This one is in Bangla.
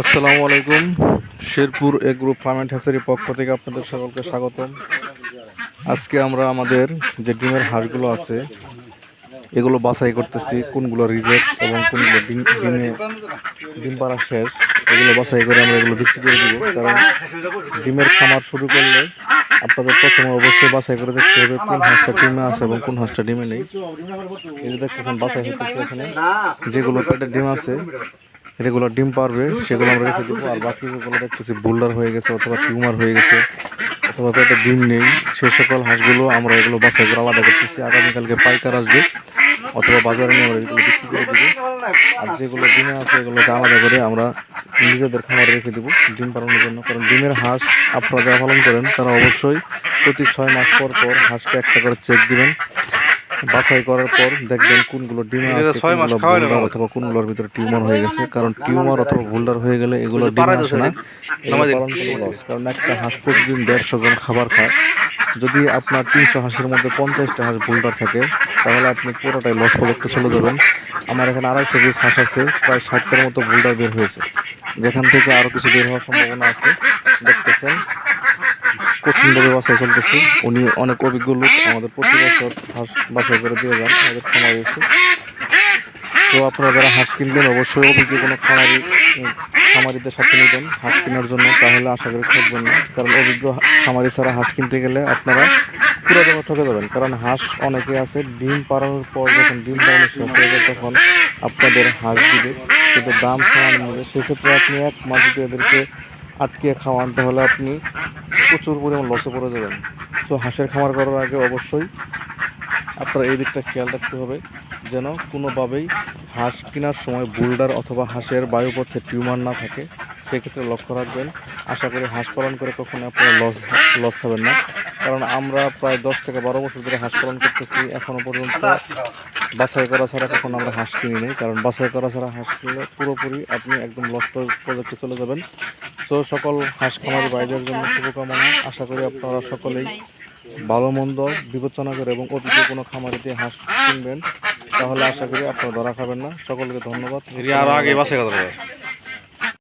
আসসালামু আলাইকুম। শেরপুর এগ্রো ফার্ম অ্যান্ড হ্যাচারির পক্ষ থেকে আপনাদের সকলকে স্বাগতম। আজকে আমরা আমাদের যে ডিমের হাঁসগুলো আছে, এগুলো বাছাই করতেছি, কোনগুলো রিজেক্ট এবং কোনগুলো ডিম, ডিমে ডিম পাড়া শেষ, এগুলো বাছাই করে আমরা এগুলো বিক্রি করে দিব। কারণ ডিমের খামার শুরু করলে আপনাদের প্রথমে অবশ্যই বাছাই করে দেখতে হবে কোন হাঁসটা ডিমে আছে এবং কোন হাঁসটা ডিমে নেই। এই যে দেখতেছেন, বাছাই হতেছে এখানে। যেগুলো পেটে ডিম আছে যেগুলো ডিম পারবে, সেগুলো আমরা রেখে দেবো। আর বাকি যেগুলো দেখতেছি, বোল্ডার হয়ে গেছে অথবা টিউমার হয়ে গেছে, অথবা পেটে ডিম নেই সেই সকল হাঁসগুলো আমরা এগুলো বাছাই করে আলাদা করতেছি। আগামীকালকে পাইকার আসবে, অথবা বাজারে নিয়ে আমরা এগুলো বিক্রি করে দেবো। আর যেগুলো ডিমে আছে, এগুলোকে আলাদা করে আমরা নিজেদের খামারে রেখে দেবো ডিম পালনের জন্য। কারণ ডিমের হাঁস আপনারা যারা পালন করেন, তারা অবশ্যই প্রতি ছয় মাস পর পর হাঁসকে একটা করে চেক দিবেন। বাছাই করার পর দেখবেন কোনগুলো ডিমে। অথবা কোনগুলোর ভিতরে টিউমার হয়ে গেছে কারণ টিউমার অথবা বোল্ডার হয়ে গেলে এগুলো ডিমে আসে না। কারণ একটা হাঁস প্রতিদিন দেড়শো গ্রাম খাবার খায়। যদি আপনার তিনশো হাঁসের মধ্যে পঞ্চাশটা হাঁস বোল্ডার থাকে তাহলে আপনি পুরোটাই লস প্রজেক্টে চলে যাবেন। আমার এখানে আড়াইশো পিস হাঁস আছে প্রায় ষাটটার মতো বোল্ডার বের হয়েছে। যেখান থেকে আরও কিছু বের হওয়ার সম্ভাবনা আছে দেখতেছেন। কঠিনভাবে বাসায় চলতেছে। উনি অনেক অভিজ্ঞ লোক, আমাদের প্রতি বছর হাঁস বাসায় করে দিয়ে যান, আমাদের খামার এসে। তো আপনারা যারা হাঁস কিনবেন, অবশ্যই অভিজ্ঞ কোনো খামারি খামারিদের সাথে নেবেন হাঁস কেনার জন্য, তাহলে আশা করি ঠকবেন না কারণ অভিজ্ঞ খামারি ছাড়া হাঁস কিনতে গেলে আপনারা পুরো জায়গা ঠকে যাবেন। কারণ হাঁস অনেকে আছে, ডিম পাড়ানোর পর যখন ডিম পাড়ানোর যায় তখন আপনাদের হাঁস দিবে। কিন্তু দাম সমান নেবে সেক্ষেত্রে আপনি এক মাস যদি এদেরকে আটকে খাওয়ান, তাহলে আপনি প্রচুর পরিমাণ লসে পড়ে যাবেন। সো হাঁসের খামার করার আগে অবশ্যই আপনার এই দিকটা খেয়াল রাখতে হবে, যেন কোনোভাবেই হাঁস কেনার সময় বোল্ডার অথবা হাঁসের বায়ুপথে টিউমার না থাকে। সেক্ষেত্রে লক্ষ্য রাখবেন, আশা করি হাঁস পালন করে কখনো আপনারা লস লস খাবেন না। কারণ আমরা প্রায় দশ থেকে বারো বছর ধরে হাঁস পালন করতেছি এখনও পর্যন্ত বাছাই করা ছাড়া কখনো আমরা হাঁস কিনি নেই। কারণ বাছাই করা ছাড়া হাঁস কিনলে পুরোপুরি আপনি একদম লস প্রজেক্টে চলে যাবেন। তো সকল হাঁস খামার বাইরের জন্য শুভকামনা। আশা করি আপনারা সকলেই ভালো, মন্দ বিবেচনা করে এবং অতীতে কোনো খামারিতে হাঁস কিনবেন। তাহলে আশা করি আপনারা ধরা খাবেন না। সকলকে ধন্যবাদ। আগে বাসে কথা